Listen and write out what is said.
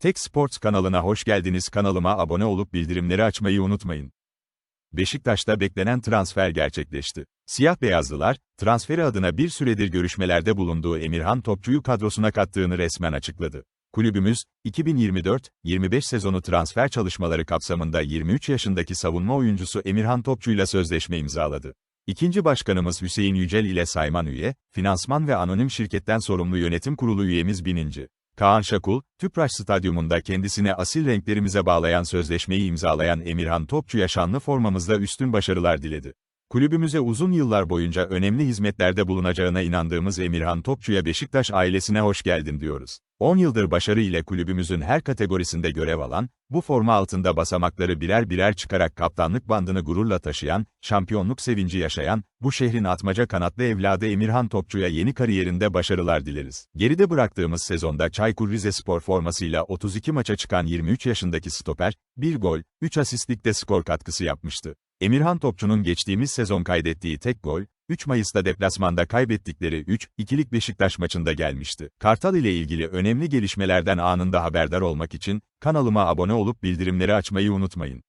Tek Sports kanalına hoş geldiniz. Kanalıma abone olup bildirimleri açmayı unutmayın. Beşiktaş'ta beklenen transfer gerçekleşti. Siyah beyazlılar, transferi adına bir süredir görüşmelerde bulunduğu Emirhan Topçu'yu kadrosuna kattığını resmen açıkladı. Kulübümüz, 2024-25 sezonu transfer çalışmaları kapsamında 23 yaşındaki savunma oyuncusu Emirhan Topçu'yla sözleşme imzaladı. İkinci başkanımız Hüseyin Yücel ile Sayman Üye, finansman ve anonim şirketten sorumlu yönetim kurulu üyemiz Bininci. Kaan Şakul, Tüpraş Stadyumunda kendisine asil renklerimize bağlayan sözleşmeyi imzalayan Emirhan Topçu'ya şanlı formamızda üstün başarılar diledi. Kulübümüze uzun yıllar boyunca önemli hizmetlerde bulunacağına inandığımız Emirhan Topçu'ya Beşiktaş ailesine hoş geldin diyoruz. 10 yıldır başarı ile kulübümüzün her kategorisinde görev alan, bu forma altında basamakları birer birer çıkarak kaptanlık bandını gururla taşıyan, şampiyonluk sevinci yaşayan, bu şehrin atmaca kanatlı evladı Emirhan Topçu'ya yeni kariyerinde başarılar dileriz. Geride bıraktığımız sezonda Çaykur Rizespor formasıyla 32 maça çıkan 23 yaşındaki stoper, 1 gol, 3 asistlikte skor katkısı yapmıştı. Emirhan Topçu'nun geçtiğimiz sezon kaydettiği tek gol, 3 Mayıs'ta deplasmanda kaybettikleri 3-2'lik Beşiktaş maçında gelmişti. Kartal ile ilgili önemli gelişmelerden anında haberdar olmak için, kanalıma abone olup bildirimleri açmayı unutmayın.